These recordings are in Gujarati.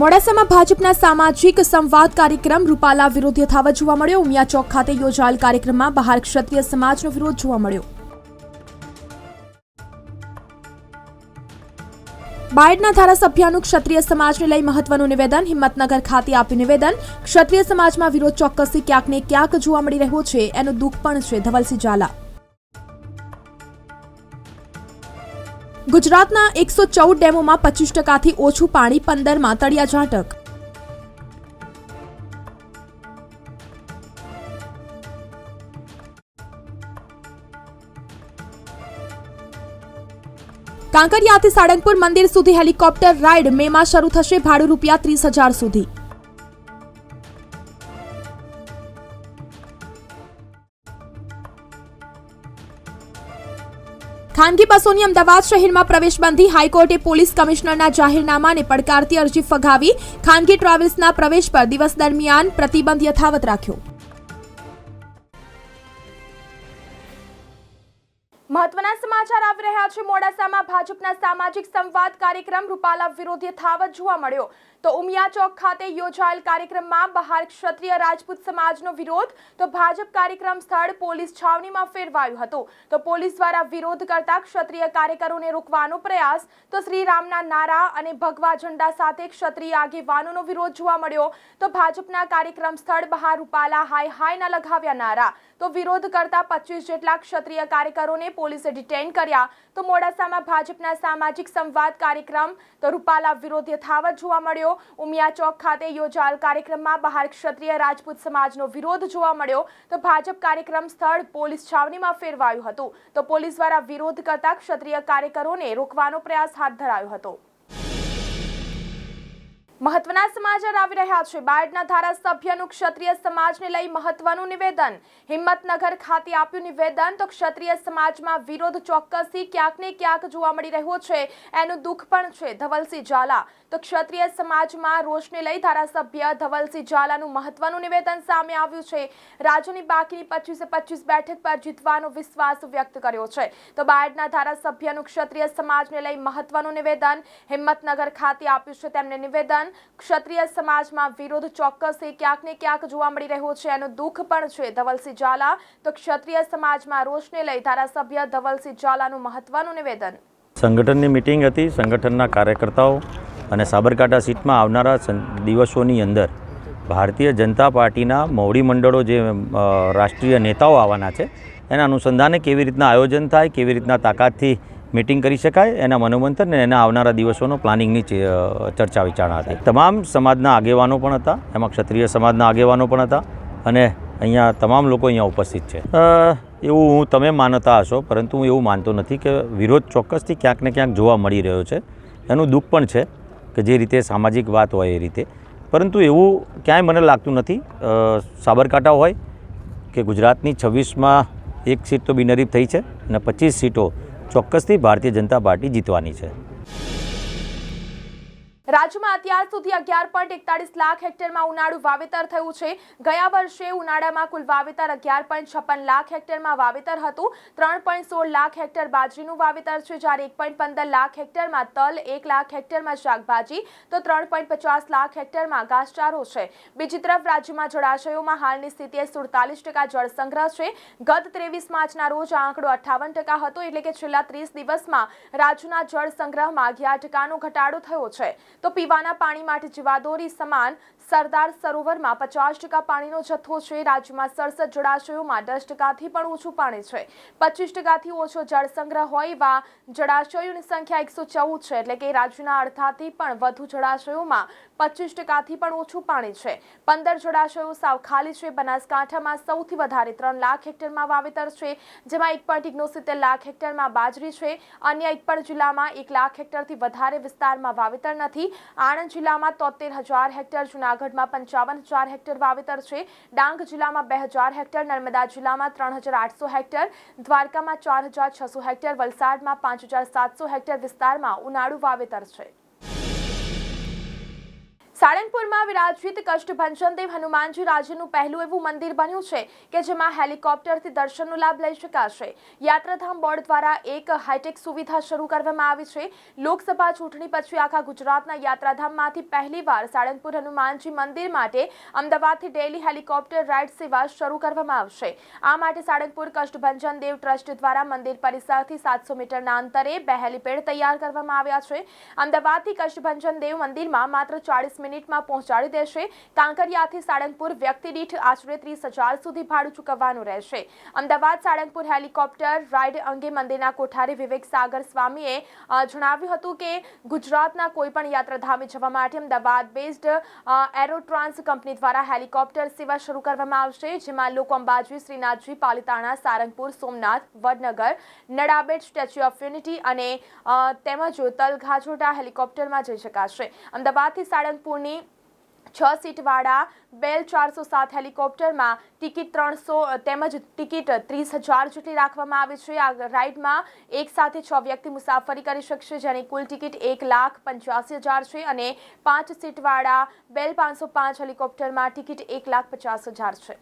મોડાસામાં ભાજપના સામાજિક સંવાદ કાર્યક્રમ રૂપાલા વિરોધ યથાવત જોવા મળ્યો. ઉમિયા ચોક ખાતે યોજાયેલ કાર્યક્રમમાં બહાર ક્ષત્રિય સમાજનો વિરોધ જોવા મળ્યો. બાયડના ધારાસભ્યનું ક્ષત્રિય સમાજને લઈ મહત્વનું નિવેદન, હિંમતનગર ખાતે આપ્યું નિવેદન. ક્ષત્રિય સમાજમાં વિરોધ ચોક્કસથી ક્યાંક ને ક્યાંક જોવા મળી રહ્યો છે. એનું દુઃખ પણ છે ધવલસિંહ ઝાલા. ગુજરાતના એકસો ચૌદ ડેમોમાં પચીસ ટકાથી ઓછું પાણી પંદરમાં તળિયા ઝાટક. કાંકરિયાથી સાળંગપુર મંદિર સુધી હેલિકોપ્ટર રાઇડ મેમાં શરૂ થશે ભાડું રૂપિયા ત્રીસ હજાર સુધી. ખાનગી બસોની અમદાવાદ શહેરમાં પ્રવેશબંધી હાઈકોર્ટે પોલીસ કમિશનરના જાહેરનામાને પડકારતી અરજી ફગાવી ખાનગી ટ્રાવેલ્સના પ્રવેશ પર દિવસ દરમિયાન પ્રતિબંધ યથાવત રાખ્યો. મહત્વના સમાચાર આવી રહ્યા છે. મોડાસામાં ભાજપના સામાજિક સંવાદ કાર્યક્રમ રૂપાલા વિરોધ યથાવત જોવા મળ્યો. તો ઉમિયા ચોક ખાતે યોજાયેલ કાર્યક્રમમાં બહાર ક્ષત્રિય રાજપૂત સમાજનો વિરોધ, તો ભાજપ કાર્યક્રમ સ્થળ પોલીસ છાવણીમાં ફેરવાયું હતું. તો પોલીસ દ્વારા વિરોધ કરતા ક્ષત્રિય કાર્યકરોને રોકવાનો પ્રયાસ, તો શ્રીરામના નારા અને ભગવા ઝંડા સાથે ક્ષત્રિય આગેવાનોનો વિરોધ જોવા મળ્યો. તો ભાજપના કાર્યક્રમ સ્થળ બહાર રૂપાલા હાય હાયના લગાવ્યા નારા. તો વિરોધ કરતા પચીસ જેટલા ક્ષત્રિય કાર્યકરોને પોલીસે ડિટેન કર્યા. તો મોડાસામાં ભાજપના સામાજિક સંવાદ કાર્યક્રમ, તો રૂપાલા વિરોધ યથાવત જોવા મળ્યો. ઉમિયા ચોક ખાતે યોજાયેલ કાર્યક્રમમાં બહાર ક્ષત્રિય રાજપૂત સમાજનો વિરોધ જોવા મળ્યો. તો ભાજપ કાર્યક્રમ સ્થળ પોલીસ છાવણીમાં ફેરવાયું હતું. તો પોલીસ દ્વારા વિરોધ કરતા ક્ષત્રિય કાર્યકરોને રોકવાનો પ્રયાસ હાથ ધરાયો હતો. મહત્વના સમાચાર આવી રહ્યા છે. બાયડના ધારાસભ્યનું ક્ષત્રિય સમાજને લઈ મહત્વનું નિવેદન. હિંમતનગર ખાતે આપ્યું નિવેદન. તો ક્ષત્રિય સમાજમાં વિરોધ ચોક્કસથી ક્યાંક ને ક્યાંક જોવા મળી રહ્યો છે. એનું દુઃખ પણ છે. ધવલસિંહ ઝાલા તો ક્ષત્રિય સમાજમાં રોષને લઈ ધારાસભ્ય ધવલસિંહ ઝાલાનું મહત્વનું નિવેદન સામે આવ્યું છે. રાજ્યની બાકીની પચીસે પચીસ બેઠક પર જીતવાનો વિશ્વાસ વ્યક્ત કર્યો છે. તો બાયડના ધારાસભ્યનું ક્ષત્રિય સમાજને લઈ મહત્વનું નિવેદન હિંમતનગર ખાતે આપ્યું છે. તેમને નિવેદન, ક્ષત્રિય સમાજમાં વિરોધ ચોક્કસથી ક્યાંક ને ક્યાંક જોવા મળી રહ્યો છે. એનું દુઃખ પણ છે. ધવલસિંહ ઝાલા, તો ક્ષત્રિય સમાજમાં રોષને લઈ ધારાસભ્ય ધવલસિંહ ઝાલાનું મહત્વનું નિવેદન. સંગઠનની મિટિંગ હતી. સંગઠનના કાર્યકર્તાઓ અને સાબરકાંઠા સીટમાં આવનારા દિવસોની અંદર ભારતીય જનતા પાર્ટીના મોવડી મંડળો જે રાષ્ટ્રીય નેતાઓ આવવાના છે, એના અનુસંધાને કેવી રીતના આયોજન થાય, કેવી રીતના તાકાતથી મિટિંગ કરી શકાય, એના મનોમંથન અને એના આવનારા દિવસોનો પ્લાનિંગની ચર્ચા વિચારણા હતી. તમામ સમાજના આગેવાનો પણ હતા, એમાં ક્ષત્રિય સમાજના આગેવાનો પણ હતા અને અહીંયા તમામ લોકો અહીંયા ઉપસ્થિત છે. એવું હું, તમે માનતા હશો, પરંતુ હું એવું માનતો નથી કે વિરોધ ચોક્કસથી ક્યાંક ને ક્યાંક જોવા મળી રહ્યો છે. એનું દુઃખ પણ છે. કે જે રીતે સામાજિક વાત હોય એ રીતે. પરંતુ એવું ક્યાંય મને લાગતું નથી. સાબરકાંઠા હોય કે ગુજરાતની છવ્વીસમાં એક સીટ તો બિનરીફ થઈ છે અને પચીસ સીટો ચોક્કસથી ભારતીય જનતા પાર્ટી જીતવાની છે. રાજ્યમાં અત્યાર સુધી અગિયાર પોઈન્ટ એકતાળીસ લાખ હેક્ટરમાં ઉનાળુ વાવેતર થયું છે. ગયા વર્ષે ઉનાળામાં કુલ વાવેતર અગિયાર પોઈન્ટ છપ્પન લાખ હેક્ટરમાં વાવેતર હતું. ત્રણ પોઈન્ટ સોળ લાખ હેક્ટર બાજરીનું વાવેતર છે, જ્યારે એક પોઈન્ટ પંદર લાખ હેક્ટરમાં તલ, એક લાખ હેક્ટરમાં શાકભાજી, તો ત્રણ પોઈન્ટ પચાસ લાખ હેક્ટરમાં ઘાસચારો છે. બીજી તરફ રાજ્યમાં જળાશયોમાં હાલની સ્થિતિએ સુડતાલીસ ટકા જળ સંગ્રહ છે. ગત ત્રેવીસ માર્ચના રોજ આ આંકડો અઠ્ઠાવન ટકા હતો, એટલે કે છેલ્લા ત્રીસ દિવસમાં રાજ્યના જળ સંગ્રહમાં અગિયાર ટકાનો ઘટાડો થયો છે. તો પીવાના પાણી માટે જીવાદોરી સમાન સરદાર સરોવરમાં પચાસ ટકા પાણીનો જથ્થો છે. રાજ્યમાં સડસઠ જળાશયોમાં દસ ટકાથી પણ ઓછું પાણી છે. પચીસ ટકાથી ઓછો જળ સંગ્રહ હોય એવા જળાશયોની સંખ્યા એકસો ચૌદ છે. એટલે કે રાજ્યના અડધાથી પણ વધુ જળાશયોમાં પચીસ ટકાથી પણ ઓછું પાણી છે. પંદર જળાશયો સાવ ખાલી છે. બનાસકાંઠામાં સૌથી વધારે ત્રણ લાખ હેક્ટરમાં વાવેતર છે. જેમાં એક પોઈન્ટ ઓગણસિત્તેર લાખ હેક્ટરમાં બાજરી છે. અન્ય એક પણ જિલ્લામાં એક લાખ હેક્ટરથી વધારે વિસ્તારમાં વાવેતર નથી. આણંદ જિલ્લામાં તોતેર હજાર હેક્ટર જુનાગઢમાં પંચાવન હજાર હેક્ટર વાવેતર છે. ડાંગ જિલ્લામાં બે હજાર હેક્ટર, નર્મદા જિલ્લામાં ત્રણ હજાર આઠસો હેક્ટર, દ્વારકામાં ચાર હજાર છસો હેક્ટર, વલસાડમાં પાંચ હજાર સાતસો હેક્ટર વિસ્તારમાં ઉનાળુ વાવેતર છે. સાળંગપુરમાં વિરાજિત કષ્ટભંજન દેવ હનુમાનજી રાજ્યનું પહેલું એવું મંદિર બન્યું છે કે જેમાં હેલિકોપ્ટરથી દર્શનનો લાભ લઈ શકાશે. યાત્રાધામ બોર્ડ દ્વારા એક હાઈટેક સુવિધા શરૂ કરવામાં આવી છે. લોકસભા ચૂંટણી પછી આખા ગુજરાતના યાત્રાધામમાંથી પહેલીવાર સાળંગપુર હનુમાનજી મંદિર માટે અમદાવાદથી ડેલી હેલિકોપ્ટર રાઇડ સેવા શરૂ કરવામાં આવશે. આ માટે સાળંગપુર કષ્ટભંજન દેવ ટ્રસ્ટ દ્વારા મંદિર પરિસરથી સાતસો મીટરના અંતરે બે હેલિપેડ તૈયાર કરવામાં આવ્યા છે. અમદાવાદથી કષ્ટભંજન દેવ મંદિરમાં માત્ર ચાળીસ મિનિટમાં પહોંચાડી દેશે. કાંકરિયાથી સાળંગપુર વ્યક્તિ દીઠ આશરે ત્રીસ હજાર સુધી ભાડું ચૂકવવાનું રહેશે. અમદાવાદ સાળંગપુર હેલિકોપ્ટર રાઇડ અંગે મંદિરના કોઠારી વિવેક સાગર સ્વામીએ જણાવ્યું હતું કે ગુજરાતના કોઈપણ યાત્રાધામે જવા માટે અમદાવાદ બેઝડ એરોટ્રાન્સ કંપની દ્વારા હેલિકોપ્ટર સેવા શરૂ કરવામાં આવશે. જેમાં લોકો Ambaji, Shrinathji, Palitana, Sarangpur, Somnath, Vadnagar, Nadabet, Statue of Unity અને તેમજ તલઘાજોટા હેલિકોપ્ટરમાં જઈ શકાશે. અમદાવાદથી સાળંગપુરની છ સીટવાળા બેલ ચારસો સાત હેલિકોપ્ટરમાં ટિકિટ ત્રણસો, તેમજ ટિકિટ ત્રીસ હજાર જેટલી રાખવામાં આવી છે. આ રાઇડમાં એક સાથે છ વ્યક્તિ મુસાફરી કરી શકશે, જેની કુલ ટિકિટ એક લાખ પંચ્યાસી હજાર છે અને પાંચ સીટવાળા બેલ પાંચસો પાંચ હેલિકોપ્ટરમાં ટિકિટ એક લાખ પચાસ હજાર છે.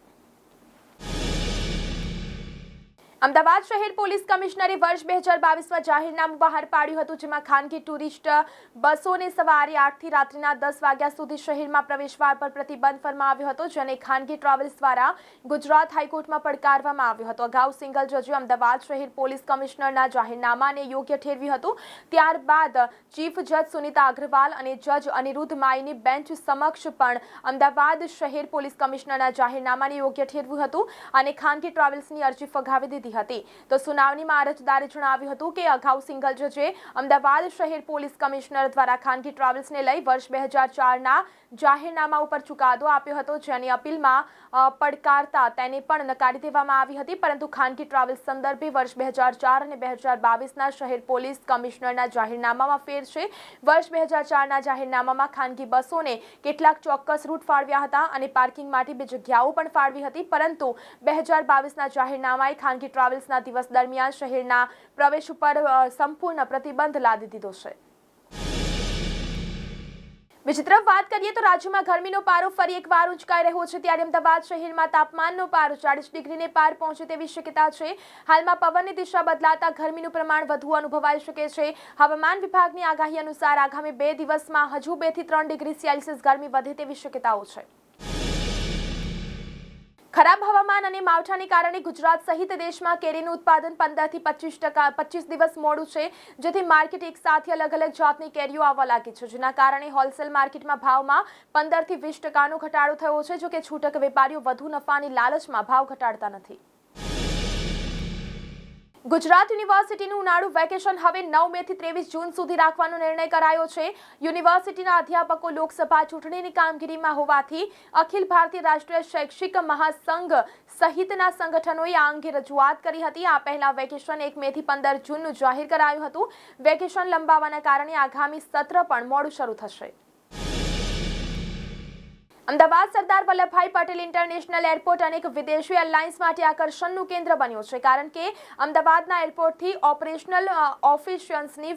અમદાવાદ શહેર પોલીસ કમિશનરે વર્ષ બે હજાર બાવીસમાં જાહેરનામું બહાર પાડ્યું હતું, જેમાં ખાનગી ટુરિસ્ટ બસોને સવારે આઠથી રાત્રિના દસ વાગ્યા સુધી શહેરમાં પ્રવેશવાર પર પ્રતિબંધ ફરમાવ્યો હતો, જેને ખાનગી ટ્રાવેલ્સ દ્વારા ગુજરાત હાઈકોર્ટમાં પડકારવામાં આવ્યો હતો. અગાઉ સિંગલ જજે અમદાવાદ શહેર પોલીસ કમિશનરના જાહેરનામાને યોગ્ય ઠેરવ્યું હતું. ત્યારબાદ ચીફ જજ સુનિતા અગ્રવાલ અને જજ અનિરુદ્ધ માઈની બેન્ચ સમક્ષ પણ અમદાવાદ શહેર પોલીસ કમિશનરના જાહેરનામાને યોગ્ય ઠેરવ્યું હતું અને ખાનગી ટ્રાવેલ્સની અરજી ફગાવી દીધી હતી તો સુનાવણીમાં અરજદારે જણાવ્યું હતું કે અગાઉ સિંગલ જજે અમદાવાદ શહેર પોલીસ કમિશનર દ્વારા ખાનગી ટ્રાવેલ્સને લઈ વર્ષ બે હજાર ચારના જાહેરનામા ઉપર ચુકાદો આપ્યો હતો, જેની અપીલમાં પડકારતા તેને પણ નકારી દેવામાં આવી હતી. પરંતુ ખાનગી ટ્રાવેલ્સ સંદર્ભે વર્ષ બે હજાર ચાર અને બે હજાર બાવીસના શહેર પોલીસ કમિશનરના જાહેરનામામાં ફેર છે. વર્ષ બે હજાર ચારના જાહેરનામામાં ખાનગી બસોને કેટલાક ચોક્કસ રૂટ ફાળવ્યા હતા અને પાર્કિંગ માટે બે જગ્યાઓ પણ ફાળવી હતી. પરંતુ બે હજાર બાવીસના જાહેરનામાએ ખાનગી ટ્રાવેલ્સના દિવસ દરમિયાન શહેરના પ્રવેશ ઉપર સંપૂર્ણ પ્રતિબંધ લાદી દીધો છે. બીજી તરફ વાત કરીએ તો રાજ્યમાં ગરમીનો પારો ફરી એકવાર ઉંચકાઈ રહ્યો છે. ત્યારે અમદાવાદ શહેરમાં તાપમાનનો પારો ચાળીસ ડિગ્રીને પાર પહોંચે તેવી શક્યતા છે. હાલમાં પવનની દિશા બદલાતા ગરમીનું પ્રમાણ વધુ અનુભવાઈ શકે છે. હવામાન વિભાગની આગાહી અનુસાર આગામી બે દિવસમાં હજુ બેથી ત્રણ ડિગ્રી સેલ્સિયસ ગરમી વધે તેવી શક્યતાઓ છે. ખરાબ હવામાન અને માવઠાને કારણે ગુજરાત સહિત દેશમાં કેરીનું ઉત્પાદન પંદરથી પચીસ ટકા, પચીસ દિવસ મોડું છે, જેથી માર્કેટ એક સાથે અલગ અલગ જાતની કેરીઓ આવવા લાગી છે, જેના કારણે હોલસેલ માર્કેટમાં ભાવમાં પંદરથી વીસ ટકાનો ઘટાડો થયો છે, જોકે છૂટક વેપારીઓ વધુ નફાની લાલચમાં ભાવ ઘટાડતા નથી. ગુજરાત યુનિવર્સિટીનું ઉનાળુ વેકેશન હવે નવ મે થી ત્રેવીસ જૂન સુધી રાખવાનો નિર્ણય કરાયો છે. યુનિવર્સિટીના અધ્યાપકો લોકસભા ચૂંટણીની કામગીરીમાં હોવાથી અખિલ ભારતીય રાષ્ટ્રીય શૈક્ષિક મહાસંઘ સહિતના સંગઠનોએ આ અંગે રજૂઆત કરી હતી. આ પહેલા વેકેશન એક મે થી પંદર જૂનનું જાહેર કરાયું હતું. વેકેશન લંબાવવાના કારણે આગામી સત્ર પણ મોડું શરૂ થશે. અમદાવાદ સરદાર વલ્લભભાઈ પટેલ ઇન્ટરનેશનલ એરપોર્ટ અનેક વિદેશી એરલાઇન્સ માટે આકર્ષણનું કેન્દ્ર બન્યું છે, કારણ કે અમદાવાદના એરપોર્ટથી ઓપરેશનલ ઓફિશિયન્સની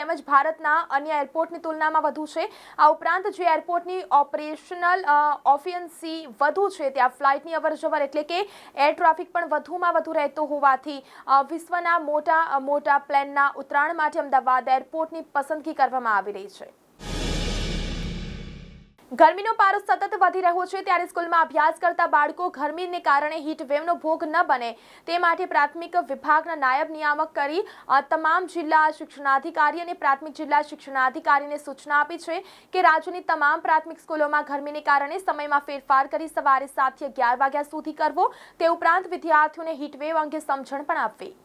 તેમજ ભારતના અન્ય એરપોર્ટની તુલનામાં વધુ છે. આ ઉપરાંત જે એરપોર્ટની ઓપરેશનલ ઓફિયન્સી વધુ છે, ત્યાં ફ્લાઇટની અવરજવર એટલે કે એર ટ્રાફિક પણ વધુમાં વધુ રહેતો હોવાથી વિશ્વના મોટા મોટા પ્લેનના ઉતરાણ માટે અમદાવાદ એરપોર્ટની પસંદગી કરવામાં આવી રહી છે. ગરમીનો પારો સતત વધી રહ્યો છે ત્યારે સ્કૂલમાં અભ્યાસ કરતા બાળકો ગરમીને કારણે હીટ વેવનો ભોગ ન બને. તે માટે પ્રાથમિક વિભાગના નાયબ નિયામક કરી તમામ જિલ્લા શિક્ષણાધિકારી અને પ્રાથમિક જિલ્લા શિક્ષણાધિકારીને સૂચના આપી છે કે રાજ્યની તમામ પ્રાથમિક સ્કૂલોમાં ગરમીને કારણે સમયમાં ફેરફાર કરી સવારે સાતથી અગિયાર વાગ્યા સુધી કરવો. તે ઉપરાંત વિદ્યાર્થીઓને હીટવેવ અંગે સમજણ પણ આપવી.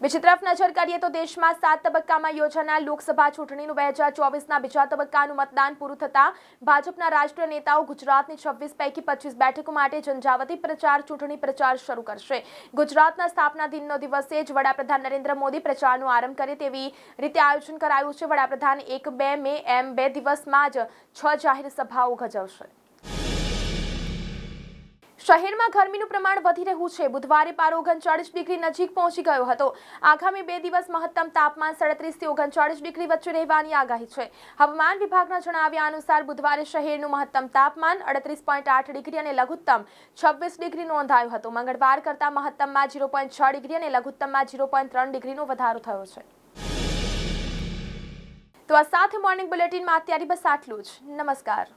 બીજી તરફ નજર કરીએ તો દેશમાં સાત તબક્કામાં યોજાનાર લોકસભા ચૂંટણીનું બે હજાર ચોવીસના બીજા તબક્કાનું મતદાન પૂરું થતાં ભાજપના રાષ્ટ્રીય નેતાઓ ગુજરાતની છવ્વીસ પૈકી પચીસ બેઠકો માટે ઝંઝાવતી પ્રચાર ચૂંટણી પ્રચાર શરૂ કરશે. ગુજરાતના સ્થાપના દિનનો દિવસે જ વડાપ્રધાન નરેન્દ્ર મોદી પ્રચારનો આરંભ કરે તેવી રીતે આયોજન કરાયું છે. વડાપ્રધાન એક બે મે એમ બે દિવસમાં જ છ જાહેર સભાઓ ગજવશે. શહેરમાં ગરમીનું પ્રમાણ વધી રહ્યું છે. બુધવારે પારો ઓગણચાળીસ ડિગ્રી નજીક પહોંચી ગયો હતો. આગામી બે દિવસ મહત્તમ તાપમાન સડત્રીસથી ઓગણચાળીસ ડિગ્રી વચ્ચે રહેવાની આગાહી છે. હવામાન વિભાગના જણાવ્યા અનુસાર બુધવારે શહેરનું મહત્તમ તાપમાન અડત્રીસ પોઈન્ટ આઠ ડિગ્રી અને લઘુત્તમ છવ્વીસ ડિગ્રી નોંધાયું હતું. મંગળવાર કરતાં મહત્તમમાં ઝીરો પોઈન્ટ છ ડિગ્રી અને લઘુત્તમમાં ઝીરો પોઈન્ટ ત્રણ ડિગ્રીનો વધારો થયો છે. તો આ સાથે મોર્નિંગ બુલેટિનમાં અત્યારે બસ આટલું જ. નમસ્કાર.